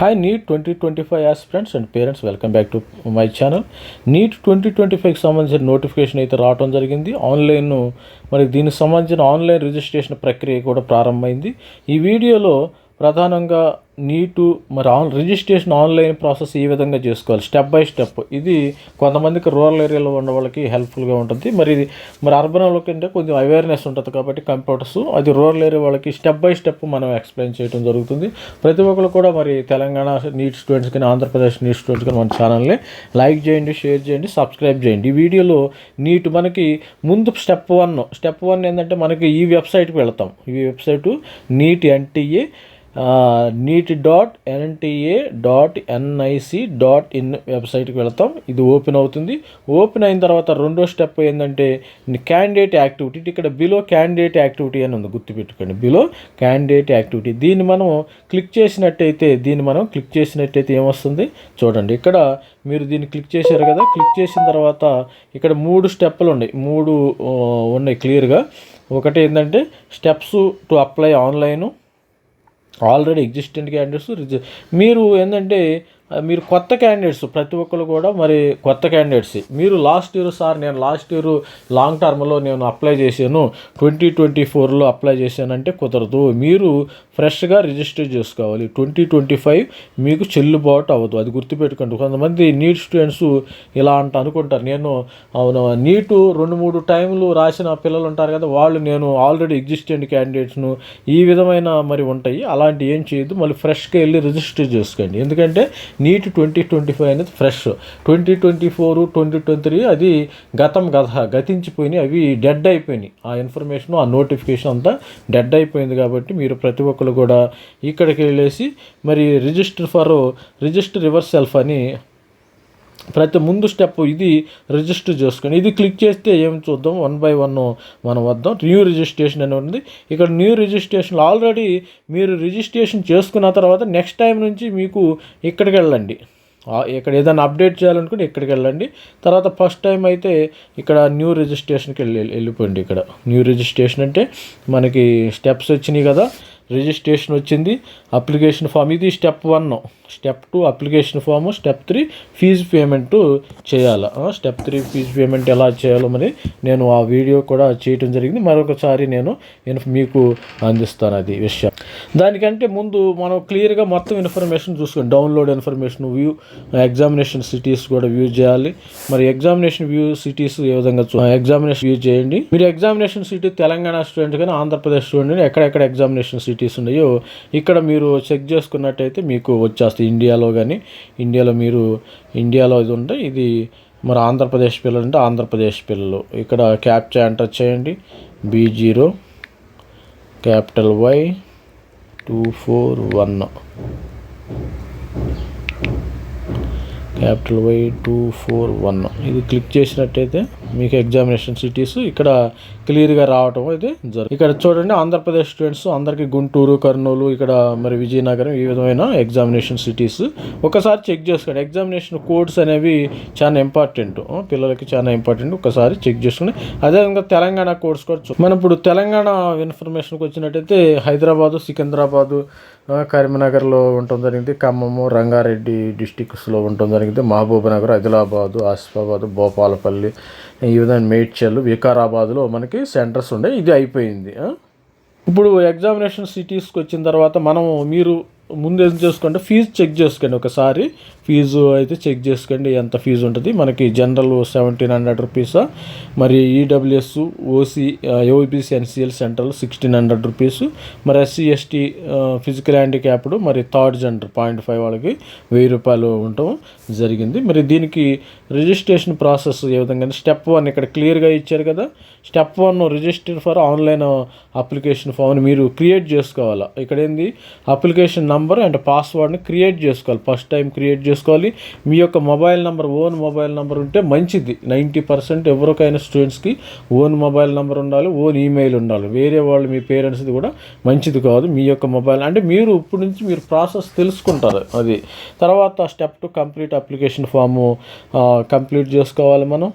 Hi NEET twenty twenty five friends and parents welcome back to my channel NEET twenty twenty ఫైవ్కి సంబంధించిన notification అయితే రావడం జరిగింది. Online మరి దీనికి సంబంధించిన ఆన్లైన్ రిజిస్ట్రేషన్ ప్రక్రియ కూడా ప్రారంభమైంది. ఈ వీడియోలో ప్రధానంగా నీటు మరి ఆన్ రిజిస్ట్రేషన్ ఆన్లైన్ ప్రాసెస్ ఈ విధంగా చేసుకోవాలి. స్టెప్ బై స్టెప్ ఇది కొంతమందికి రూరల్ ఏరియాలో ఉన్న వాళ్ళకి హెల్ప్ఫుల్గా ఉంటుంది. మరి ఇది మరి అర్బన్ వాళ్ళకి అంటే కొంచెం అవేర్నెస్ ఉంటుంది కాబట్టి కంప్యూటర్స్ అది రూరల్ ఏరియా వాళ్ళకి స్టెప్ బై స్టెప్ మనం ఎక్స్ప్లెయిన్ చేయడం జరుగుతుంది. ప్రతి ఒక్కరు కూడా మరి తెలంగాణ నీట్ స్టూడెంట్స్ కానీ ఆంధ్రప్రదేశ్ నీట్ స్టూడెంట్స్ కానీ మన ఛానల్ని లైక్ చేయండి షేర్ చేయండి సబ్స్క్రైబ్ చేయండి. ఈ వీడియోలో నీట్ మనకి ముందు స్టెప్ వన్ స్టెప్ వన్ ఏంటంటే మనకి ఈ వెబ్సైట్కి వెళ్తాం. ఈ website NEET NTA NEET dot NTA dot NIC dot in వెబ్సైట్కి వెళ్తాం. ఇది ఓపెన్ అవుతుంది. ఓపెన్ అయిన తర్వాత రెండో స్టెప్ ఏంటంటే క్యాండిడేట్ యాక్టివిటీ ఇక్కడ బిలో క్యాండిడేట్ యాక్టివిటీ అని ఉంది. గుర్తుపెట్టుకోండి. బిలో క్యాండిడేట్ యాక్టివిటీ దీన్ని మనం క్లిక్ చేసినట్టయితే దీన్ని మనం క్లిక్ చేసినట్టయితే ఏమొస్తుంది? చూడండి. ఇక్కడ మీరు దీన్ని క్లిక్ చేశారు కదా. క్లిక్ చేసిన తర్వాత ఇక్కడ మూడు స్టెప్పులు ఉన్నాయి. మూడు ఉన్నాయి. క్లియర్గా ఒకటి ఏంటంటే steps to apply online already existent candidates రిజ మీరు ఏంటంటే మీరు కొత్త క్యాండిడేట్స్ ప్రతి ఒక్కరు కూడా మరి కొత్త క్యాండిడేట్స్ మీరు లాస్ట్ ఇయర్ సార్ నేను లాస్ట్ ఇయర్ లాంగ్ టర్మ్లో నేను అప్లై చేశాను. ట్వంటీ ట్వంటీ ఫోర్లో అప్లై చేశానంటే కుదరదు. మీరు ఫ్రెష్గా రిజిస్టర్ చేసుకోవాలి. ట్వంటీ ట్వంటీ ఫైవ్ మీకు చెల్లుబాటు అవ్వదు. అది గుర్తుపెట్టుకోండి. కొంతమంది నీట్ స్టూడెంట్స్ ఇలా అంట అనుకుంటారు. నేను అవును నీటు రెండు మూడు టైంలు రాసిన పిల్లలు ఉంటారు కదా వాళ్ళు నేను ఆల్రెడీ ఎగ్జిస్టెంట్ క్యాండిడేట్స్ను ఈ విధమైన మరి ఉంటాయి. అలాంటి ఏం చేయొద్దు. మళ్ళీ ఫ్రెష్గా వెళ్ళి రిజిస్టర్ చేసుకోండి. ఎందుకంటే నీట్ ట్వంటీ ట్వంటీ ఫైవ్ అనేది fresh. Twenty twenty four twenty twenty three అది గతం గత గతించిపోయినాయి అవి డెడ్ అయిపోయినాయి. ఆ ఇన్ఫర్మేషన్ ఆ నోటిఫికేషన్ అంతా డెడ్ అయిపోయింది కాబట్టి మీరు ప్రతి ఒక్కరు కూడా ఇక్కడికి వెళ్ళేసి మరి register for register reverse self అని ప్రతి ముందు స్టెప్ ఇది రిజిస్టర్ చేసుకొని ఇది క్లిక్ చేస్తే ఏం చూద్దాం? వన్ బై వన్ మనం వద్దాం. న్యూ రిజిస్ట్రేషన్ అని ఉంది. ఇక్కడ న్యూ రిజిస్ట్రేషన్ ఆల్రెడీ మీరు రిజిస్ట్రేషన్ చేసుకున్న తర్వాత నెక్స్ట్ టైం నుంచి మీకు ఇక్కడికి వెళ్ళండి. ఇక్కడ ఏదైనా అప్డేట్ చేయాలనుకుంటే ఇక్కడికి వెళ్ళండి. తర్వాత ఫస్ట్ టైం అయితే ఇక్కడ న్యూ రిజిస్ట్రేషన్కి వెళ్ళి వెళ్ళిపోండి. ఇక్కడ న్యూ రిజిస్ట్రేషన్ అంటే మనకి స్టెప్స్ వచ్చినాయి కదా. రిజిస్ట్రేషన్ వచ్చింది. అప్లికేషన్ ఫామ్ ఇది step one. Step two application form step three fee payment చేయాలి. స్టెప్ త్రీ ఫీజు పేమెంట్ ఎలా చేయాలో మరి నేను ఆ వీడియో కూడా చేయటం జరిగింది. మరొకసారి నేను మీకు అందిస్తాను అది విషయం. దానికంటే ముందు మనం క్లియర్గా మొత్తం ఇన్ఫర్మేషన్ చూసుకోండి download information view examination cities కూడా వ్యూ చేయాలి. మరి ఎగ్జామినేషన్ వ్యూ సిటీస్ ఏ విధంగా ఎగ్జామినేషన్ వ్యూ చేయండి. మీరు ఎగ్జామినేషన్ సిటీ తెలంగాణ స్టూడెంట్ కానీ ఆంధ్రప్రదేశ్ స్టూడెంట్ ఎక్కడెక్కడ ఎగ్జామినేషన్ సిటీ సిటీస్ ఉన్నాయో ఇక్కడ మీరు చెక్ చేసుకున్నట్టయితే మీకు వచ్చేస్తుంది ఇండియాలో కానీ ఇండియాలో మీరు ఇండియాలో ఇది ఉంటే ఇది మరి ఆంధ్రప్రదేశ్ పిల్లలు అంటే ఆంధ్రప్రదేశ్ పిల్లలు. ఇక్కడ క్యాప్చా ఎంటర్ చేయండి. B zero capital Y two four one capital Y two four one ఇది క్లిక్ చేసినట్టయితే మీకు ఎగ్జామినేషన్ సిటీస్ ఇక్కడ క్లియర్గా రావటం అయితే జరుగుతుంది ఇక్కడ చూడండి ఆంధ్రప్రదేశ్ స్టూడెంట్స్ అందరికీ గుంటూరు కర్నూలు ఇక్కడ మరి విజయనగరం ఈ విధమైన ఎగ్జామినేషన్ సిటీస్ ఒకసారి చెక్ చేసుకోండి. ఎగ్జామినేషన్ కోడ్స్ అనేవి చాలా ఇంపార్టెంట్ పిల్లలకి చాలా ఇంపార్టెంట్ ఒకసారి చెక్ చేసుకుని అదేవిధంగా తెలంగాణ కోడ్స్ కూడా మనం ఇప్పుడు తెలంగాణ ఇన్ఫర్మేషన్కి వచ్చినట్టయితే హైదరాబాదు సికింద్రాబాదు కరీంనగర్లో ఉండటం జరిగింది. ఖమ్మము రంగారెడ్డి డిస్టిక్స్లో ఉండటం జరిగింది. మహబూబ్ నగర్ ఆదిలాబాదు ఆసిఫాబాద్ భోపాలపల్లి ఈ విధంగా మేడ్చల్ వికారాబాద్లో మనకి సెంటర్స్ ఉండే. ఇది అయిపోయింది ఇప్పుడు ఎగ్జామినేషన్ సిటీస్కి వచ్చిన తర్వాత మనం మీరు ముందు ఏం చేసుకోండి ఫీజు చెక్ చేసుకోండి ఒకసారి. ఫీజు అయితే చెక్ చేసుకోండి ఎంత ఫీజు ఉంటుంది. మనకి జనరల్ సెవెంటీన్ హండ్రెడ్ రూపీస్ మరి EWS OC OBC NCL central sixteen hundred rupees మరి ఎస్సీ ఎస్టీ ఫిజికల్ హ్యాండిక్యాప్డ్ మరి థర్డ్ జెండర్ పాయింట్ ఫైవ్ వాళ్ళకి వెయ్యి రూపాయలు ఉండటం జరిగింది. మరి దీనికి రిజిస్ట్రేషన్ ప్రాసెస్ ఏ విధంగా స్టెప్ వన్ ఇక్కడ క్లియర్గా ఇచ్చారు కదా. Step one register for online application ఫామ్ని మీరు క్రియేట్ చేసుకోవాలి? ఇక్కడ ఏంది? అప్లికేషన్ నంబర్ అండ్ పాస్వర్డ్ని క్రియేట్ చేసుకోవాలి. ఫస్ట్ టైం క్రియేట్ చేసుకోవాలి మీ యొక్క mobile number own mobile number ఉంటే మంచిది. నైంటీ పర్సెంట్ ఎవరికైనా స్టూడెంట్స్కి ఓన్ మొబైల్ నెంబర్ ఉండాలి ఓన్ ఈమెయిల్ ఉండాలి. వేరే వాళ్ళు మీ పేరెంట్స్ది కూడా మంచిది కాదు మీ యొక్క మొబైల్. అంటే మీరు ఇప్పుడు నుంచి మీరు ప్రాసెస్ తెలుసుకుంటారు అది. తర్వాత step two complete application form complete చేసుకోవాలి మనం.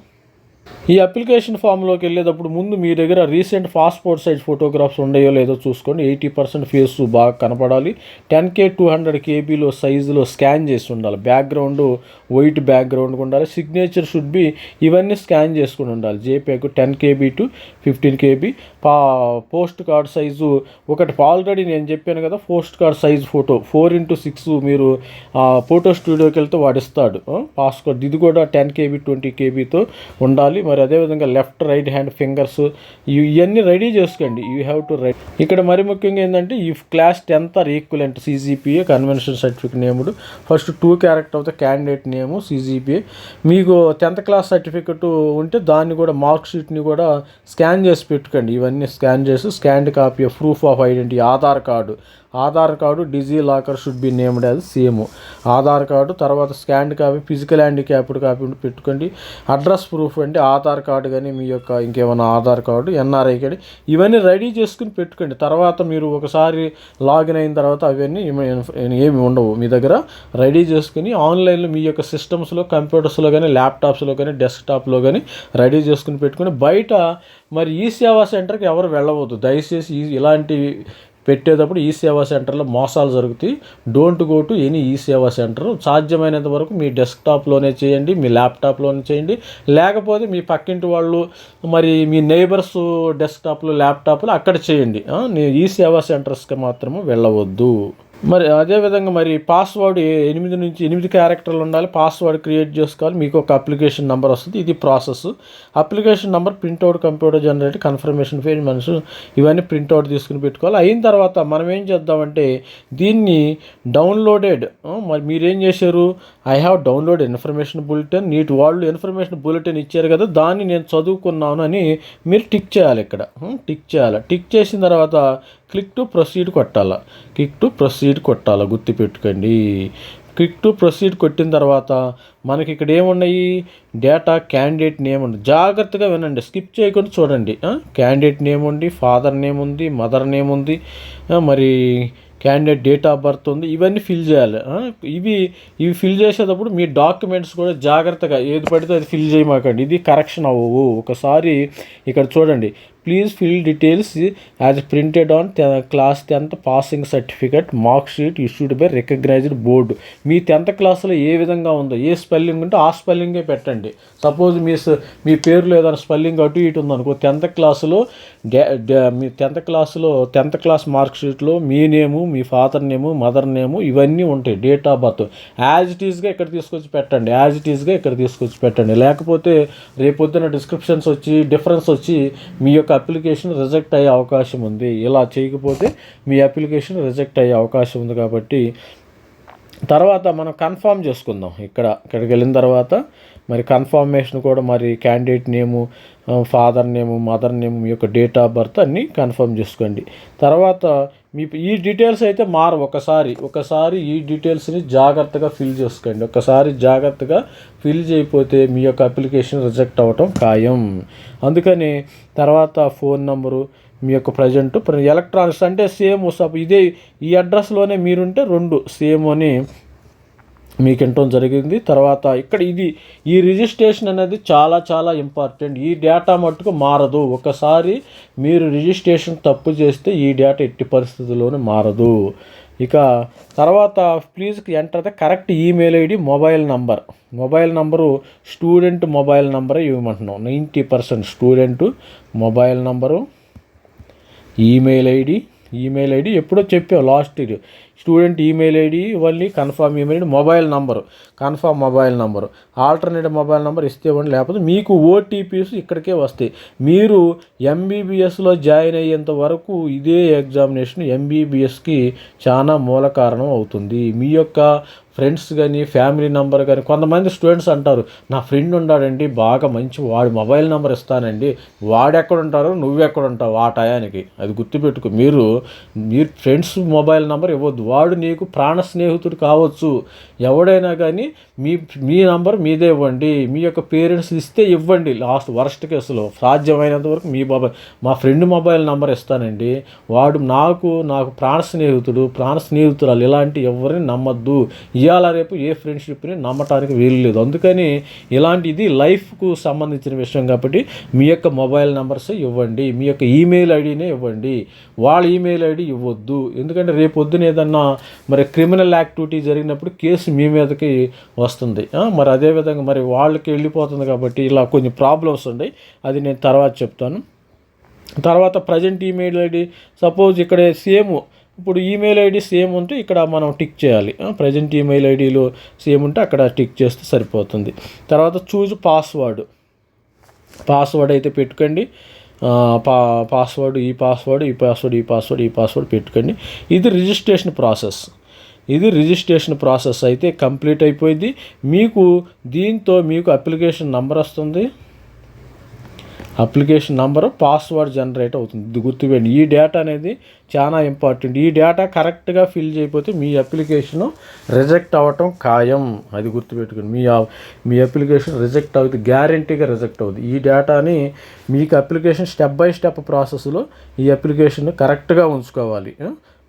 ఈ అప్లికేషన్ ఫామ్లోకి వెళ్ళేటప్పుడు ముందు మీ దగ్గర రీసెంట్ పాస్పోర్ట్ సైజ్ ఫోటోగ్రాఫ్స్ ఉన్నాయో లేదో చూసుకోండి. ఎయిటీ పర్సెంట్ ఫేస్ బాగా కనపడాలి. టెన్ కే టూ హండ్రెడ్ కేబీలో సైజులో స్కాన్ చేసి ఉండాలి. బ్యాక్గ్రౌండ్ వైట్ బ్యాక్గ్రౌండ్ ఉండాలి. సిగ్నేచర్ షుడ్ బి ఇవన్నీ స్కాన్ చేసుకుని ఉండాలి. జేపీకు ten KB to fifteen KB. పా పోస్ట్ కార్డ్ సైజు ఒకటి ఆల్రెడీ నేను చెప్పాను కదా post card size photo. Four into six మీరు ఫోటో స్టూడియోకి వెళ్తే వాడిస్తాడు పాస్కోడ్. ఇది కూడా టెన్ కేబీ ట్వంటీ కేబీతో ఉండాలి. మరి అదేవిధంగా లెఫ్ట్ రైట్ హ్యాండ్ ఫింగర్స్ ఇవన్నీ రెడీ చేసుకోండి. యూ హ్యావ్ టు రైట్ ఇక్కడ మరి ముఖ్యంగా ఏంటంటే ఈ class tenth or equivalent CGPA convention certificate నేముడు. First two character of the candidate name CGPA మీకు టెన్త్ క్లాస్ సర్టిఫికెట్ ఉంటే దాన్ని కూడా మార్క్ షీట్ని కూడా స్కాన్ చేసి పెట్టుకోండి. ఇవన్నీ స్కాన్ చేసి scanned copy of proof of identity Aadhaar card. Aadhaar card DigiLocker should be named as same Aadhaar card తర్వాత scanned copy physical handicapped copy పెట్టుకోండి. అడ్రస్ ప్రూఫ్ అంటే ఆధార్ కార్డు కానీ మీ యొక్క ఇంకేమైనా ఆధార్ కార్డు ఎన్ఆర్ఐ కార్డు ఇవన్నీ రెడీ చేసుకుని పెట్టుకోండి. తర్వాత మీరు ఒకసారి లాగిన్ అయిన తర్వాత అవన్నీ ఏమి- ఉండవు. మీ దగ్గర రెడీ చేసుకుని ఆన్లైన్లో మీ యొక్క సిస్టమ్స్లో కంప్యూటర్స్లో కానీ ల్యాప్టాప్స్లో కానీ డెస్క్టాప్లో కానీ రెడీ చేసుకుని పెట్టుకుని బయట మరి ఈ సేవా సెంటర్కి ఎవరు వెళ్ళవద్దు. దయచేసి ఇలాంటి పెట్టేటప్పుడు ఈ సేవా సెంటర్లో మోసాలు జరుగుతాయి. డోంట్ గో టు ఎనీ ఈ సేవా సెంటర్. సాధ్యమైనంత వరకు మీ డెస్క్టాప్లోనే చేయండి మీ ల్యాప్టాప్లోనే చేయండి. లేకపోతే మీ పక్కింటి వాళ్ళు మరి మీ నైబర్స్ డెస్క్టాప్లు ల్యాప్టాప్లు అక్కడ చేయండి. ఈ సేవా సెంటర్స్కి మాత్రము వెళ్ళవద్దు. మరి అదేవిధంగా మరి పాస్వర్డ్ ఎనిమిది నుంచి ఎనిమిది క్యారెక్టర్లు ఉండాలి పాస్వర్డ్ క్రియేట్ చేసుకోవాలి. మీకు ఒక అప్లికేషన్ నెంబర్ వస్తుంది. ఇది process application number printout computer generate confirmation page మనసు ఇవన్నీ ప్రింట్అవుట్ తీసుకుని పెట్టుకోవాలి. అయిన తర్వాత మనం ఏం చేద్దామంటే దీన్ని డౌన్లోడెడ్ మరి మీరేం చేశారు? I have download information bulletin నీటి వాళ్ళు ఇన్ఫర్మేషన్ బులెటిన్ ఇచ్చారు కదా దాన్ని నేను చదువుకున్నాను అని మీరు టిక్ చేయాలి ఇక్కడ. టిక్ చేయాలి. టిక్ చేసిన తర్వాత క్లిక్ టు ప్రొసీడ్ కొట్టాల? క్లిక్ టు ప్రొసీడ్ కొట్టాల? గుర్తుపెట్టుకోండి. క్లిక్ టు ప్రొసీడ్ కొట్టిన తర్వాత మనకి ఇక్కడ ఏమున్నాయి? డేటా క్యాండిడేట్ నేమ్ ఉంది. జాగ్రత్తగా వినండి. స్కిప్ చేయకుండా చూడండి. క్యాండిడేట్ నేమ్ ఉంది ఫాదర్ నేమ్ ఉంది మదర్ నేమ్ ఉంది మరి క్యాండిడేట్ డేట్ ఆఫ్ బర్త్ ఉంది. ఇవన్నీ ఫిల్ చేయాలి. ఇవి ఇవి ఫిల్ చేసేటప్పుడు మీ డాక్యుమెంట్స్ కూడా జాగ్రత్తగా ఏది పడితే అది ఫిల్ చేయమాకండి. ఇది కరెక్షన్ అవ్వవు. ఒకసారి ఇక్కడ చూడండి. Please fill details as printed on class tenth passing certificate mark sheet issued by recognised board me tenth క్లాస్లో ఏ విధంగా ఉందో ఏ స్పెల్లింగ్ ఉంటే ఆ స్పెల్లింగే పెట్టండి. సపోజ్ మీ స- మీ పేరులో ఏదైనా స్పెల్లింగ్ అటు ఇటు ఉందనుకో టెన్త్ క్లాసులో మీ టెన్త్ క్లాస్లో టెన్త్ క్లాస్ మార్క్ షీట్లో మీ నేము మీ ఫాదర్ నేము మదర్ నేము ఇవన్నీ ఉంటాయి. Date of birth as it ఈస్గా ఇక్కడ తీసుకొచ్చి పెట్టండి. యాజ్ ఇట్ ఈస్గా ఇక్కడ తీసుకొచ్చి పెట్టండి. లేకపోతే రేపొద్దున డిస్క్రిప్షన్స్ వచ్చి డిఫరెన్స్ వచ్చి మీ యొక్క అప్లికేషన్ రిజెక్ట్ అయ్యే అవకాశం ఉంది. ఇలా చేయకపోతే మీ అప్లికేషన్ రిజెక్ట్ అయ్యే అవకాశం ఉంది కాబట్టి తర్వాత మనం కన్ఫామ్ చేసుకుందాం. ఇక్కడ ఇక్కడికి వెళ్ళిన తర్వాత మరి కన్ఫర్మేషన్ కూడా మరి candidate name father name mother name మీ యొక్క డేట్ ఆఫ్ బర్త్ అన్నీ కన్ఫర్మ్ చేసుకోండి. తర్వాత మీ ఈ డీటెయిల్స్ అయితే మారు ఒకసారి. ఒకసారి ఈ డీటెయిల్స్ని జాగ్రత్తగా ఫిల్ చేసుకోండి. ఒకసారి జాగ్రత్తగా ఫిల్ చేయకపోతే మీ యొక్క అప్లికేషన్ రిజెక్ట్ అవ్వటం ఖాయం. అందుకని తర్వాత ఫోన్ నంబరు మీ యొక్క ప్రజెంట్ ఎలక్ట్రానిక్స్ అంటే సేమ్ సప్ ఇదే ఈ అడ్రస్లోనే మీరుంటే రెండు సేమ్ అని మీకు వినటం జరిగింది. తర్వాత ఇక్కడ ఇది ఈ రిజిస్ట్రేషన్ అనేది చాలా చాలా ఇంపార్టెంట్. ఈ డేటా మట్టుకు మారదు. ఒకసారి మీరు రిజిస్ట్రేషన్ తప్పు చేస్తే ఈ డేటా ఎట్టి పరిస్థితుల్లోనూ మారదు. ఇక తర్వాత please enter the correct email ID mobile number mobile number student mobile నంబరే ఇవ్వమంటున్నాం. Ninety percent student mobile number email ID. Email ID ఎప్పుడో చెప్పాం last year student email ID ఇవన్నీ confirm email ID mobile number. Confirm mobile number. Alternate mobile number ఇస్తే ఇవ్వండి లేకపోతే మీకు OTPs ఇక్కడికే వస్తాయి. మీరు ఎంబీబీఎస్లో జాయిన్ అయ్యేంత వరకు ఇదే ఎగ్జామినేషన్ ఎంబీబీఎస్కి చాలా మూల కారణం అవుతుంది. మీ యొక్క ఫ్రెండ్స్ కానీ ఫ్యామిలీ నెంబర్ కానీ కొంతమంది స్టూడెంట్స్ అంటారు నా ఫ్రెండ్ ఉన్నాడండి బాగా మంచి వాడి మొబైల్ నెంబర్ ఇస్తానండి. వాడెక్కడ ఉంటారు నువ్వెక్కడ ఉంటావు ఆ టయానికి. అది గుర్తుపెట్టుకో. మీరు మీరు ఫ్రెండ్స్ మొబైల్ నెంబర్ ఇవ్వద్దు. వాడు నీకు ప్రాణ స్నేహితుడు కావచ్చు. ఎవడైనా కానీ మీ మీ నంబర్ మీదే ఇవ్వండి. మీ యొక్క పేరెంట్స్ ఇస్తే ఇవ్వండి. లాస్ట్ వరస్ట్ కేసులో సాధ్యమైనంత వరకు మీ మొబైల్ మా ఫ్రెండ్ మొబైల్ నంబర్ ఇస్తానండి. వాడు నాకు నాకు ప్రాణ స్నేహితుడు ప్రాణ స్నేహితురాలు ఇలాంటి ఎవరిని నమ్మద్దు. ఇవాళ రేపు ఏ ఫ్రెండ్షిప్ని నమ్మటానికి వీలు లేదు అందుకని ఇలాంటి ఇది లైఫ్కు సంబంధించిన విషయం కాబట్టి మీ యొక్క మొబైల్ నెంబర్స్ ఇవ్వండి. మీ యొక్క ఈమెయిల్ ఐడినే ఇవ్వండి. వాళ్ళ ఈమెయిల్ ఐడి ఇవ్వద్దు. ఎందుకంటే రేపు పొద్దున ఏదన్నా మరి క్రిమినల్ యాక్టివిటీ జరిగినప్పుడు కేసు మీ మీదకి వస్తుంది. మరి అదేవిధంగా మరి వాళ్ళకి వెళ్ళిపోతుంది కాబట్టి ఇలా కొన్ని ప్రాబ్లమ్స్ ఉన్నాయి. అది నేను తర్వాత చెప్తాను. తర్వాత ప్రజెంట్ ఈమెయిల్ ఐడి సపోజ్ ఇక్కడ సేమ్ ఇప్పుడు ఈమెయిల్ ఐడి సేమ్ ఉంటే ఇక్కడ మనం టిక్ చేయాలి. ప్రజెంట్ ఈమెయిల్ ఐడిలో సేమ్ ఉంటే అక్కడ టిక్ చేస్తే సరిపోతుంది. తర్వాత చూజ్ పాస్వర్డ్ పాస్వర్డ్ అయితే పెట్టుకోండి. పా పాస్వర్డ్ ఈ పాస్వర్డ్ ఈ పాస్వర్డ్ ఈ పాస్వర్డ్ ఈ పాస్వర్డ్ పెట్టుకోండి ఇది రిజిస్ట్రేషన్ ప్రాసెస్ ఇది రిజిస్ట్రేషన్ ప్రాసెస్ అయితే కంప్లీట్ అయిపోయింది. మీకు దీంతో మీకు అప్లికేషన్ నంబర్ వస్తుంది. అప్లికేషన్ నంబరు పాస్వర్డ్ జనరేట్ అవుతుంది. ఇది గుర్తుపెట్టి ఈ డేటా అనేది చాలా ఇంపార్టెంట్. ఈ డేటా కరెక్ట్గా ఫిల్ చేయకపోతే మీ అప్లికేషన్ రిజెక్ట్ అవ్వటం ఖాయం. అది గుర్తుపెట్టుకోండి. మీ మీ అప్లికేషన్ రిజెక్ట్ అవుతుంది. గ్యారంటీగా రిజెక్ట్ అవుతుంది. ఈ డేటాని మీకు అప్లికేషన్ స్టెప్ బై స్టెప్ ప్రాసెస్లో ఈ అప్లికేషన్ కరెక్ట్గా ఉంచుకోవాలి.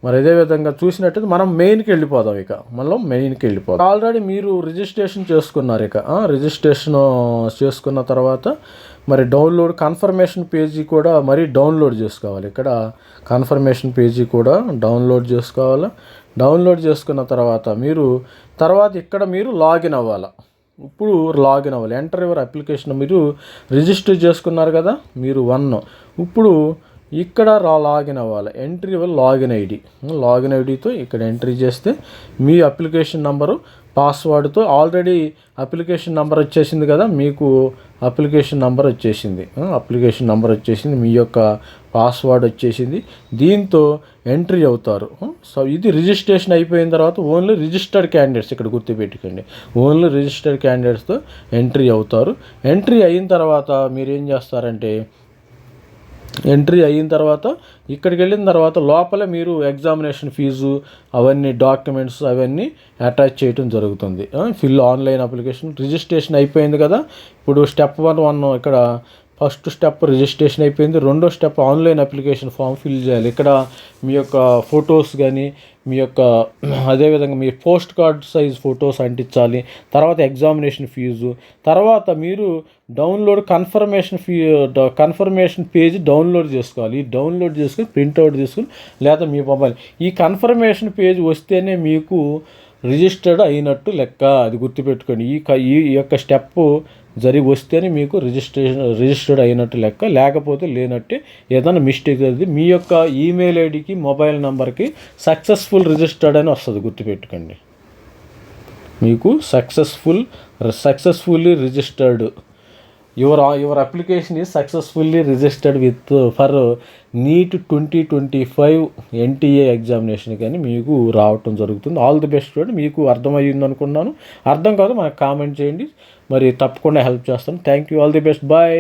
మరి అదే విధంగా చూసినట్టయితే మనం మెయిన్కి వెళ్ళిపోదాం ఇక. మనం మెయిన్కి వెళ్ళిపోదాం. ఆల్రెడీ మీరు రిజిస్ట్రేషన్ చేసుకున్నారు ఇక. రిజిస్ట్రేషన్ చేసుకున్న తర్వాత మరి డౌన్లోడ్ కన్ఫర్మేషన్ పేజీ కూడా మరి డౌన్లోడ్ చేసుకోవాలి. ఇక్కడ కన్ఫర్మేషన్ పేజీ కూడా డౌన్లోడ్ చేసుకోవాలి. డౌన్లోడ్ చేసుకున్న తర్వాత మీరు తర్వాత ఇక్కడ మీరు లాగిన్ అవ్వాలి. ఇప్పుడు లాగిన్ అవ్వాలి. ఎంటర్ యువర్ అప్లికేషన్ మీరు రిజిస్టర్ చేసుకున్నారు కదా? మీరు వన్ ఇప్పుడు ఇక్కడ రా లాగిన్ అవ్వాలి. ఎంట్రీ వల్ల లాగిన్ ఐడి. లాగిన్ ఐడితో ఇక్కడ ఎంట్రీ చేస్తే మీ అప్లికేషన్ నంబరు పాస్వర్డ్తో ఆల్రెడీ అప్లికేషన్ నంబర్ వచ్చేసింది కదా మీకు అప్లికేషన్ నంబర్ వచ్చేసింది. అప్లికేషన్ నంబర్ వచ్చేసింది మీ యొక్క పాస్వర్డ్ వచ్చేసింది. దీంతో ఎంట్రీ అవుతారు. సో ఇది రిజిస్ట్రేషన్ అయిపోయిన తర్వాత ఓన్లీ రిజిస్టర్డ్ క్యాండిడేట్స్ ఇక్కడ గుర్తుపెట్టుకోండి. ఓన్లీ రిజిస్టర్డ్ క్యాండిడేట్స్తో ఎంట్రీ అవుతారు. ఎంట్రీ అయిన తర్వాత మీరు ఏం చేస్తారంటే ఎంట్రీ అయిన తర్వాత ఇక్కడికి వెళ్ళిన తర్వాత లోపల మీరు ఎగ్జామినేషన్ ఫీజు అవన్నీ డాక్యుమెంట్స్ అవన్నీ అటాచ్ చేయడం జరుగుతుంది. ఫిల్ ఆన్లైన్ అప్లికేషన్ రిజిస్ట్రేషన్ అయిపోయింది కదా. ఇప్పుడు స్టెప్ వన్ వన్ ఇక్కడ ఫస్ట్ స్టెప్ రిజిస్ట్రేషన్ అయిపోయింది. రెండో step online application form fill చేయాలి. ఇక్కడ మీ యొక్క ఫొటోస్ కానీ మీ యొక్క అదేవిధంగా మీ పోస్ట్ కార్డ్ సైజ్ ఫొటోస్ అంటించాలి. తర్వాత ఎగ్జామినేషన్ ఫీజు. తర్వాత మీరు download confirmation fee confirmation page download చేసుకోవాలి. ఈ డౌన్లోడ్ చేసుకుని ప్రింట్అవుట్ తీసుకుని లేదా మీ మొబైల్. ఈ కన్ఫర్మేషన్ పేజ్ వస్తేనే మీకు రిజిస్టర్డ్ అయినట్టు లెక్క. అది గుర్తుపెట్టుకోండి. ఈ క- ఈ యొక్క స్టెప్ జరిగి వస్తేనే మీకు రిజిస్ట్రేషన్ రిజిస్టర్డ్ అయినట్టు లెక్క లేకపోతే లేనట్టే ఏదైనా మిస్టేక్ అది మీ యొక్క ఈమెయిల్ ఐడికి మొబైల్ నెంబర్కి సక్సెస్ఫుల్ రిజిస్టర్డ్ అని వస్తుంది గుర్తుపెట్టుకోండి. మీకు successful successfully registered your your application is successfully registered with for NEET twenty twenty five NTA examination కానీ మీకు రావటం జరుగుతుంది. ఆల్ ది బెస్ట్ స్టూడెంట్ మీకు అర్థమయ్యింది అనుకున్నాను అర్థం కాదు మనకు కామెంట్ చేయండి. మరి తప్పకుండా హెల్ప్ చేస్తాను. Thank you all the best bye